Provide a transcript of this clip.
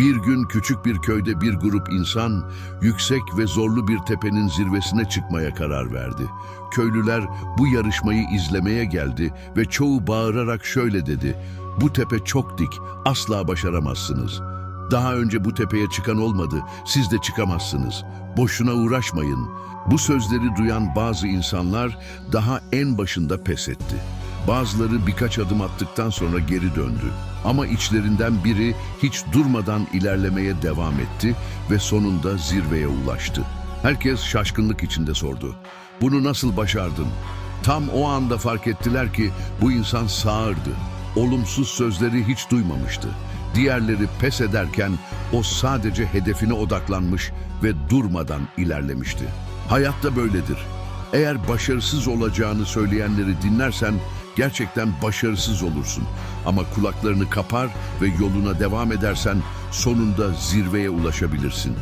Bir gün küçük bir köyde bir grup insan yüksek ve zorlu bir tepenin zirvesine çıkmaya karar verdi. Köylüler bu yarışmayı izlemeye geldi ve çoğu bağırarak şöyle dedi. Bu tepe çok dik, asla başaramazsınız. Daha önce bu tepeye çıkan olmadı, siz de çıkamazsınız. Boşuna uğraşmayın. Bu sözleri duyan bazı insanlar daha en başında pes etti. Bazıları birkaç adım attıktan sonra geri döndü. Ama içlerinden biri hiç durmadan ilerlemeye devam etti ve sonunda zirveye ulaştı. Herkes şaşkınlık içinde sordu. Bunu nasıl başardın? Tam o anda fark ettiler ki bu insan sağırdı. Olumsuz sözleri hiç duymamıştı. Diğerleri pes ederken o sadece hedefine odaklanmış ve durmadan ilerlemişti. Hayatta böyledir. Eğer başarısız olacağını söyleyenleri dinlersen gerçekten başarısız olursun. Ama kulaklarını kapar ve yoluna devam edersen sonunda zirveye ulaşabilirsin.